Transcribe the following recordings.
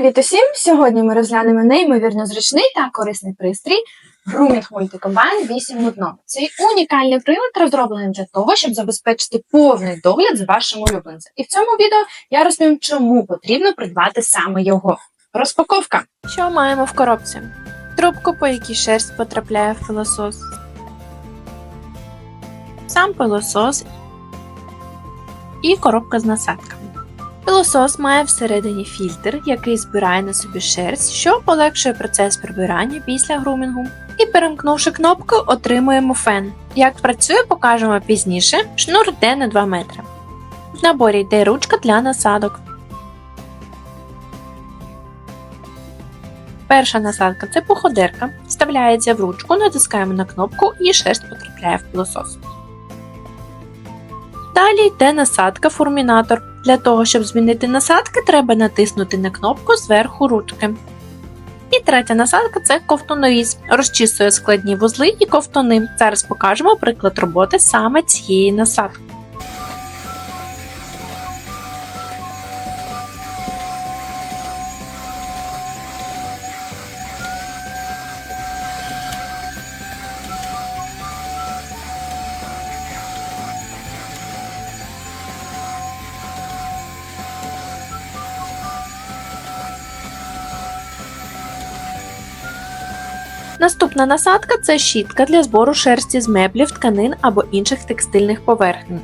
Привіт усім! Сьогодні ми розглянемо неймовірно зручний та корисний пристрій Grooming Multicombiне 8 в одному. Цей унікальний прилад розроблений для того, щоб забезпечити повний догляд за вашим улюбленцем. І в цьому відео я розповім, чому потрібно придбати саме його. Розпаковка. Що маємо в коробці? Трубку, по якій шерсть потрапляє в пилосос. Сам пилосос і коробка з насадками. Пилосос має всередині фільтр, який збирає на собі шерсть, що полегшує процес прибирання після грумінгу. І перемкнувши кнопку, отримуємо фен. Як працює, покажемо пізніше. Шнур йде на 2 метри. В наборі йде ручка для насадок. Перша насадка це походерка. Вставляється в ручку, натискаємо на кнопку і шерсть потрапляє в пилосос. Далі йде насадка фурмінатор. Для того, щоб змінити насадки, треба натиснути на кнопку зверху ручки. І третя насадка це ковтуновіз. Розчісує складні вузли і ковтуни. Зараз покажемо приклад роботи саме цієї насадки. Наступна насадка це щітка для збору шерсті з меблів, тканин або інших текстильних поверхень.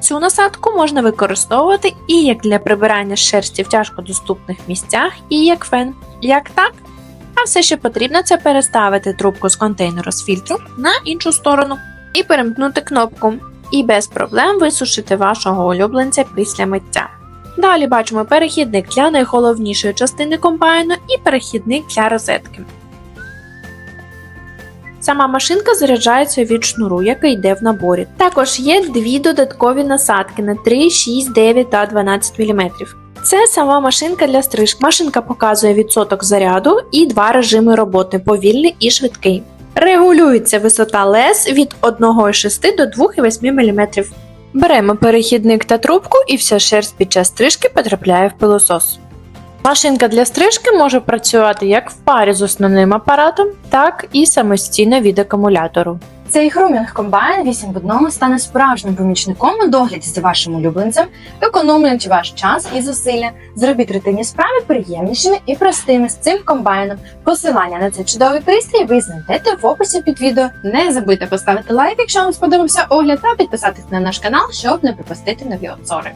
Цю насадку можна використовувати і як для прибирання шерсті в тяжкодоступних місцях, і як фен. Як так? А все, що потрібно, це переставити трубку з контейнеру з фільтру на іншу сторону і перемкнути кнопку. І без проблем висушити вашого улюбленця після миття. Далі бачимо перехідник для найголовнішої частини комбайну і перехідник для розетки. Сама машинка заряджається від шнуру, який йде в наборі. Також є дві додаткові насадки на 3, 6, 9 та 12 мм. Це сама машинка для стрижки. Машинка показує відсоток заряду і два режими роботи повільний і швидкий. Регулюється висота лез від 1,6 до 2,8 мм. Беремо перехідник та трубку, і вся шерсть під час стрижки потрапляє в пилосос. Машинка для стрижки може працювати як в парі з основним апаратом, так і самостійно від акумулятору. Цей Grooming Combine 8 в одному стане справжнім помічником у догляді за вашим улюбленцем, економлюючи ваш час і зусилля. Зробіть рутинні справи приємнішими і простими з цим комбайном. Посилання на цей чудовий пристрій ви знайдете в описі під відео. Не забудьте поставити лайк, якщо вам сподобався огляд, та підписатись на наш канал, щоб не пропустити нові обзори.